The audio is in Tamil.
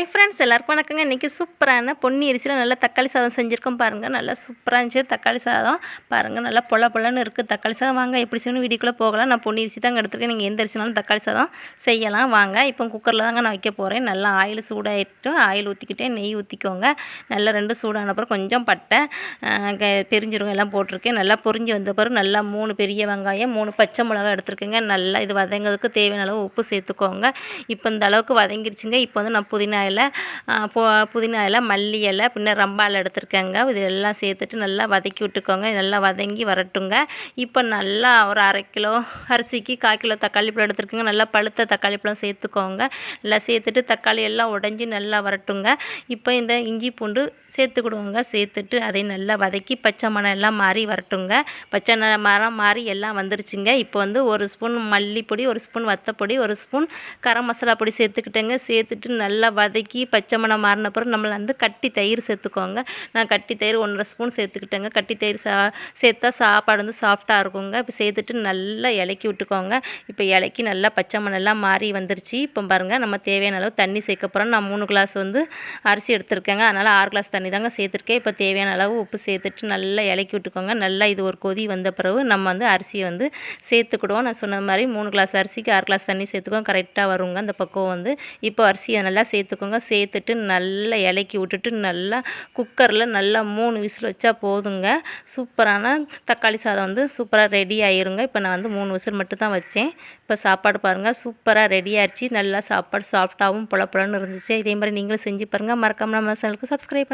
ஹை ஃப்ரெண்ட்ஸ் எல்லாருக்கும் வணக்கங்க. இன்றைக்கி சூப்பரான பொன்னி அரிசியில் நல்லா தக்காளி சாதம் செஞ்சுருக்கோம் பாருங்கள் நல்லா சூப்பராக இருந்துச்சு தக்காளி சாதம். பாருங்கள் நல்லா பொல பொலன்னு இருக்குது தக்காளி சாதம் வாங்க எப்படி செய்யணும் வீடியோக்குள்ளே போகலாம். நான் பொன்னி அரிசி தாங்க எடுத்துருக்கேன். நீங்கள் எந்த அரிசினாலும் தக்காளி சாதம் செய்யலாம். வாங்க இப்போ குக்கரில் தாங்க நான் வைக்க போகிறேன் நல்லா ஆயில் சூடாகிட்டு ஆயில் ஊற்றிக்கிட்டே நெய் ஊற்றிக்கோங்க நல்லா ரெண்டு சூடான பிறகு கொஞ்சம் பட்டை அஹ், க- எல்லாம் போட்டிருக்கேன். நல்லா பொரிஞ்சு வந்த பிறகு நல்லா மூணு பெரிய வெங்காயம் மூணு பச்சை மிளகாய் எடுத்துருக்கேங்க. நல்லா இது வதங்கிறதுக்கு தேவையான அளவு உப்பு சேர்த்துக்கோங்க. இப்போ இந்த அளவுக்கு வதங்கிருச்சுங்க. இப்போ வந்து நான் புதினா இலை புதினா இலை மல்லி இலை பின்ன ரம்பா இலை எடுத்துருக்கேங்க. இது எல்லாம் சேர்த்துட்டு நல்லா வதக்கி விட்டுக்கோங்க. நல்லா வதங்கி வரட்டுங்க. இப்போ நல்லா ஒரு அரை கிலோ அரிசிக்கு கால் கிலோ தக்காளி பழம் எடுத்துருக்கோங்க. நல்லா பழுத்த தக்காளி பழம் சேர்த்துக்கோங்க. நல்லா சேர்த்துட்டு தக்காளி எல்லாம் உடஞ்சி நல்லா வரட்டுங்க. இப்போ இந்த இஞ்சி பூண்டு சேர்த்துக்கிடுவோங்க. சேர்த்துட்டு அதை நல்லா வதக்கி பச்சை மணம் எல்லாம் மாறி வரட்டுங்க. பச்சை ந- மரம் மாறி எல்லாம் வந்துருச்சுங்க. இப்போ வந்து ஒரு ஸ்பூன் மல்லிப்பொடி ஒரு ஸ்பூன் வத்தப்பொடி ஒரு ஸ்பூன் கரம் மசாலா பொடி சேர்த்துக்கிட்டேங்க. சேர்த்துட்டு நல்லா வதக்கி பச்சை மணம் மாறின பிறகு நம்மளை வந்து கட்டி தயிர் சேர்த்துக்கோங்க. நான் கட்டி தயிர் ஒன்றரை ஸ்பூன் சேர்த்துக்கிட்டேங்க. கட்டி தயிர் சா சேர்த்தா சாப்பாடு வந்து சாஃப்டாக இருக்குங்க. இப்போ சேர்த்துட்டு நல்லா இலக்கி விட்டுக்கோங்க. இப்போ இலக்கி நல்லா பச்சை மணம் மாறி வந்துருச்சு. இப்போ பாருங்கள் நம்ம தேவையான அளவு தண்ணி சேர்க்க போகிறோம் நான் மூணு கிளாஸ் வந்து அரிசி எடுத்திருக்கேங்க. அதனால் ஆறு கிளாஸ் தண்ணி தாங்க சேர்த்துருக்கேன். இப்போ தேவையான அளவு உப்பு சேர்த்துட்டு நல்லா இலக்கி விட்டுக்கோங்க. நல்லா இது ஒரு கொதி வந்த பிறகு நம்ம வந்து அரிசியை வந்து சேர்த்துக்கிடுவோம். நான் சொன்ன மாதிரி மூணு கிளாஸ் அரிசிக்கு ஆறு கிளாஸ் தண்ணி சேர்த்துக்கோங்க. கரெக்டாக வருங்க. அந்த பக்கம் வந்து இப்போ அரிசியை நல்லா சேர்த்துக்கோங்க சேர்த்துட்டு நல்லா இலக்கி விட்டுட்டு நல்லா குக்கரில் நல்லா மூணு விசில் வச்சா போதுங்க. சூப்பரான தக்காளி சாதம் வந்து சூப்பராக ரெடி ஆயிருங்க. இப்போ நான் வந்து மூணு விசில் மட்டும் தான் வச்சேன். இப்போ சாப்பாடு பாருங்கள் சூப்பராக ரெடி ஆயிடுச்சு நல்லா சாப்பாடு சாஃப்டாகவும் பொல பொலன்னு இருந்துச்சு. இதே மாதிரி நீங்களும் செஞ்சு பாருங்கள் மறக்காமல் நம்ம சேனலுக்கு சப்ஸ்கிரைப் பண்ணி